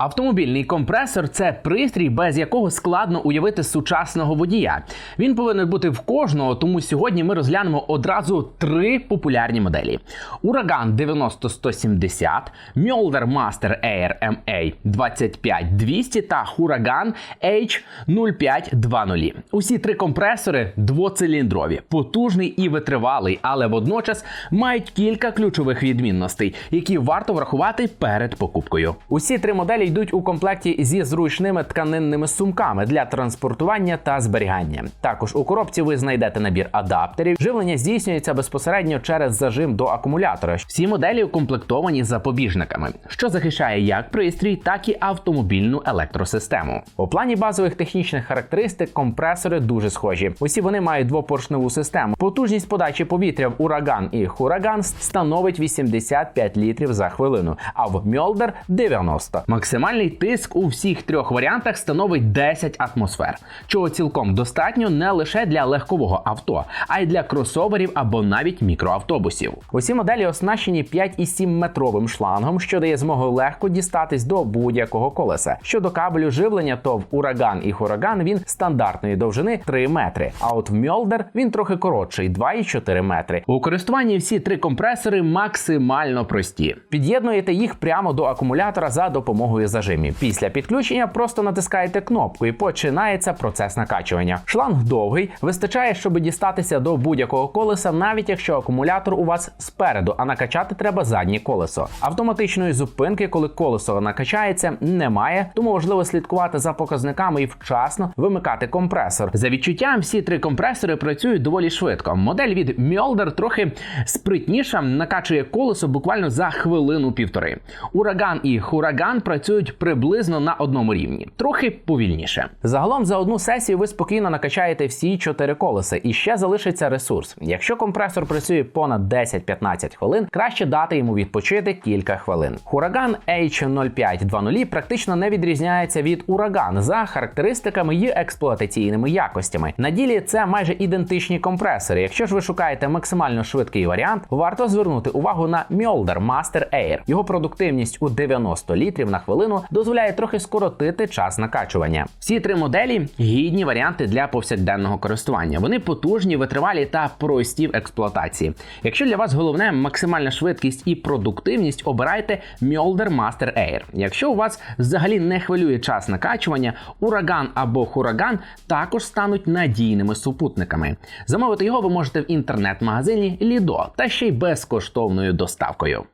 Автомобільний компресор це пристрій, без якого складно уявити сучасного водія. Він повинен бути в кожного, тому сьогодні ми розглянемо одразу три популярні моделі: Ураган 90170, Mjolnir Master Air MA 25200 та Huracan H0520. Усі три компресори двоциліндрові, потужний і витривалий, але водночас мають кілька ключових відмінностей, які варто врахувати перед покупкою. Усі три моделі йдуть у комплекті зі зручними тканинними сумками для транспортування та зберігання. Також у коробці ви знайдете набір адаптерів. Живлення здійснюється безпосередньо через зажим до акумулятора. Всі моделі укомплектовані запобіжниками, що захищає як пристрій, так і автомобільну електросистему. У плані базових технічних характеристик компресори дуже схожі. Усі вони мають двопоршневу систему. Потужність подачі повітря в ураган і хураган становить 85 літрів за хвилину, а в Мьолдер 90. Максимальний тиск у всіх трьох варіантах становить 10 атмосфер, чого цілком достатньо не лише для легкового авто, а й для кросоверів або навіть мікроавтобусів. Усі моделі оснащені 5,7 метровим шлангом, що дає змогу легко дістатись до будь-якого колеса. Щодо кабелю живлення, то в ураган і хураган він стандартної довжини 3 метри. А от в Мьолдер він трохи коротший 2,4 метри. У користуванні всі три компресори максимально прості. Під'єднуєте їх прямо до акумулятора за допомогою зажимів. Після підключення просто натискаєте кнопку і починається процес накачування. Шланг довгий, вистачає, щоб дістатися до будь-якого колеса, навіть якщо акумулятор у вас спереду, а накачати треба заднє колесо. Автоматичної зупинки, коли колесо накачається, немає, тому важливо слідкувати за показниками і вчасно вимикати компресор. За відчуттям, всі три компресори працюють доволі швидко. Модель від Mjolnir трохи спритніша, накачує колесо буквально за хвилину-півтори. Ураган і хураган працюють приблизно на одному рівні, трохи повільніше. Загалом за одну сесію ви спокійно накачаєте всі чотири колеса, і ще залишиться ресурс. Якщо компресор працює понад 10-15 хвилин, краще дати йому відпочити кілька хвилин. Хураган H0520 практично не відрізняється від ураган за характеристиками і експлуатаційними якостями. На ділі це майже ідентичні компресори. Якщо ж ви шукаєте максимально швидкий варіант, варто звернути увагу на Mjolnir Master Air. Його продуктивність у 90 літрів на хвилину дозволяє трохи скоротити час накачування. Всі три моделі гідні варіанти для повсякденного користування. Вони потужні, витривалі та прості в експлуатації. Якщо для вас головне максимальна швидкість і продуктивність, обирайте Mjolnir Master Air. Якщо у вас взагалі не хвилює час накачування, ураган або хураган також стануть надійними супутниками. Замовити його ви можете в інтернет-магазині Lido та ще й безкоштовною доставкою.